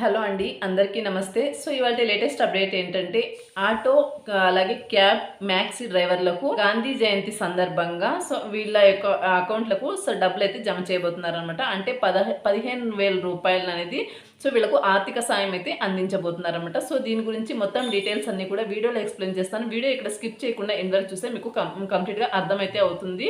Hello అండి అందరికీ నమస్తే. సో ఇవాళ లేటెస్ట్ అప్డేట్ ఏంటంటే ఆటో అలాగే క్యాబ్ మ్యాక్సీ డ్రైవర్లకు గాంధీ జయంతి సందర్భంగా సో వీళ్ళ యొక్క అకౌంట్లకు సో డబ్బులు అయితే జమ చేయబోతున్నారు అనమాట అంటే పదహ పదిహేను వేల రూపాయలు అనేది సో వీళ్ళకు ఆర్థిక సాయం అయితే అందించబోతున్నారు అనమాట సో దీని గురించి మొత్తం డీటెయిల్స్ అన్ని కూడా వీడియోలో ఎక్స్ప్లెయిన్ చేస్తాను. వీడియో ఇక్కడ స్కిప్ చేయకుండా ఎండ్ చూస్తే మీకు కంప్లీట్గా అర్థమైతే అవుతుంది.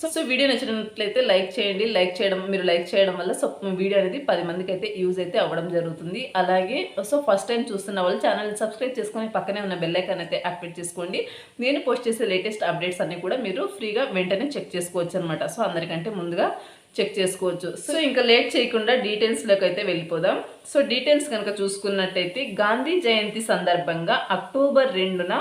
సో సో వీడియో నచ్చినట్లయితే లైక్ చేయండి. లైక్ చేయడం మీరు లైక్ చేయడం వల్ల సో వీడియో అనేది పది మందికి అయితే యూజ్ అయితే అవ్వడం జరుగుతుంది. అలాగే సో ఫస్ట్ టైం చూస్తున్న వాళ్ళు ఛానల్ని సబ్స్క్రైబ్ చేసుకొని పక్కనే ఉన్న బెల్లైకాన్ అయితే యాక్టివేట్ చేసుకోండి. నేను పోస్ట్ చేసే లేటెస్ట్ అప్డేట్స్ అన్ని కూడా మీరు ఫ్రీగా వెంటనే చెక్ చేసుకోవచ్చు అనమాట సో అందరికంటే ముందుగా చెక్ చేసుకోవచ్చు. సో ఇంకా లేట్ చేయకుండా డీటెయిల్స్లోకి అయితే వెళ్ళిపోదాం. సో డీటెయిల్స్ కనుక చూసుకున్నట్టయితే గాంధీ జయంతి సందర్భంగా అక్టోబర్ రెండున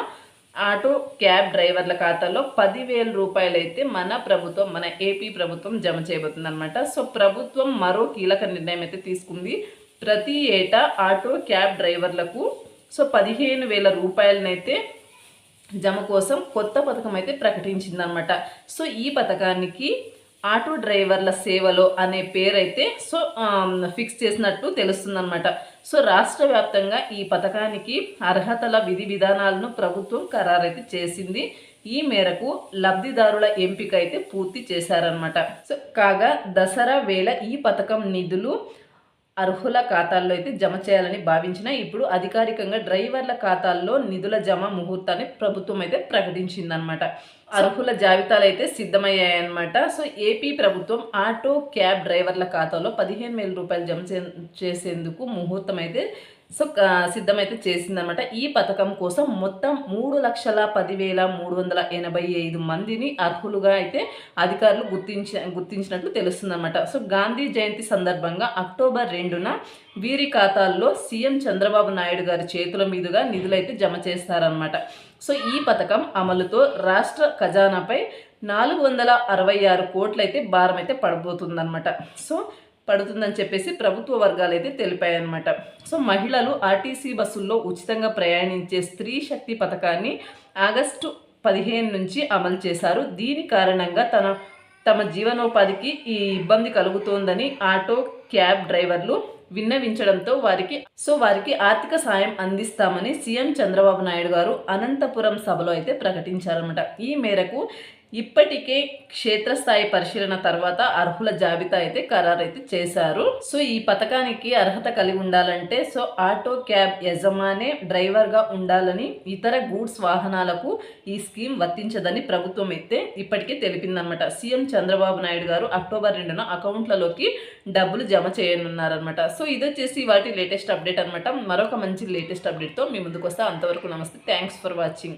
ఆటో క్యాబ్ డ్రైవర్ల ఖాతాలో పదివేల రూపాయలు అయితే మన ప్రభుత్వం మన ఏపీ ప్రభుత్వం జమ చేయబోతుంది అనమాట సో ప్రభుత్వం మరో కీలక నిర్ణయం అయితే తీసుకుంది. ప్రతి ఏటా ఆటో క్యాబ్ డ్రైవర్లకు సో పదిహేను వేల రూపాయలనైతే జమ కోసం కొత్త పథకం అయితే ప్రకటించిందనమాట సో ఈ పథకానికి ఆటో డ్రైవర్ల సేవలో అనే పేరైతే సో ఫిక్స్ చేసినట్టు తెలుస్తుందన్నమాట. సో రాష్ట్ర వ్యాప్తంగా ఈ పథకానికి అర్హతల విధి విధానాలను ప్రభుత్వం ఖరారైతే చేసింది. ఈ మేరకు లబ్ధిదారుల ఎంపిక అయితే పూర్తి చేశారనమాట సో కాగా దసరా వేళ ఈ పథకం నిధులు అర్హుల ఖాతాల్లో అయితే జమ చేయాలని భావించిన ఇప్పుడు అధికారికంగా డ్రైవర్ల ఖాతాల్లో నిధుల జమ ముహూర్తాన్ని ప్రభుత్వం అయితే ప్రకటించిందనమాట అర్హుల జాబితాలు అయితే సిద్ధమయ్యాయన్నమాట. సో ఏపీ ప్రభుత్వం ఆటో క్యాబ్ డ్రైవర్ల ఖాతాలో పదిహేను వేల రూపాయలు జమ చేసేందుకు ముహూర్తం అయితే సో సిద్ధమైతే చేసిందనమాట ఈ పథకం కోసం మొత్తం మూడు లక్షల పదివేల మూడు వందల ఎనభై ఐదు మందిని అర్హులుగా అయితే అధికారులు గుర్తించి గుర్తించినట్లు తెలుస్తుందన్నమాట. సో గాంధీ జయంతి సందర్భంగా అక్టోబర్ రెండున వీరి ఖాతాల్లో సీఎం చంద్రబాబు నాయుడు గారి చేతుల మీదుగా నిధులైతే జమ చేస్తారనమాట సో ఈ పథకం అమలుతో రాష్ట్ర ఖజానాపై నాలుగు వందల అరవై ఆరు కోట్లయితే భారం అయితే పడబోతుందన్నమాట. సో పడుతుందని చెప్పేసి ప్రభుత్వ వర్గాలు అయితే తెలిపాయన్నమాట. సో మహిళలు ఆర్టీసీ బస్సుల్లో ఉచితంగా ప్రయాణించే స్త్రీ శక్తి పథకాన్ని ఆగస్టు పదిహేను నుంచి అమలు చేశారు. దీని కారణంగా తన తమ జీవనోపాధికి ఈ ఇబ్బంది కలుగుతోందని ఆటో క్యాబ్ డ్రైవర్లు విన్నవించడంతో వారికి సో వారికి ఆర్థిక సాయం అందిస్తామని సీఎం చంద్రబాబు నాయుడు గారు అనంతపురం సభలో అయితే ప్రకటించారన్నమాట. ఈ మేరకు ఇప్పటికే క్షేత్రస్థాయి పరిశీలన తర్వాత అర్హుల జాబితా అయితే ఖరారైతే చేశారు. సో ఈ పథకానికి అర్హత కలిగి ఉండాలంటే సో ఆటో క్యాబ్ యజమానే డ్రైవర్గా ఉండాలని ఇతర గూడ్స్ వాహనాలకు ఈ స్కీమ్ వర్తించదని ప్రభుత్వం అయితే ఇప్పటికే తెలిపిందనమాట సీఎం చంద్రబాబు నాయుడు గారు అక్టోబర్ రెండున అకౌంట్లలోకి డబ్బులు జమ చేయనున్నారనమాట సో ఇది వచ్చేసి వాటి లేటెస్ట్ అప్డేట్ అనమాట మరొక మంచి లేటెస్ట్ అప్డేట్తో మీ ముందుకు వస్తే అంతవరకు నమస్తే. Thanks for watching.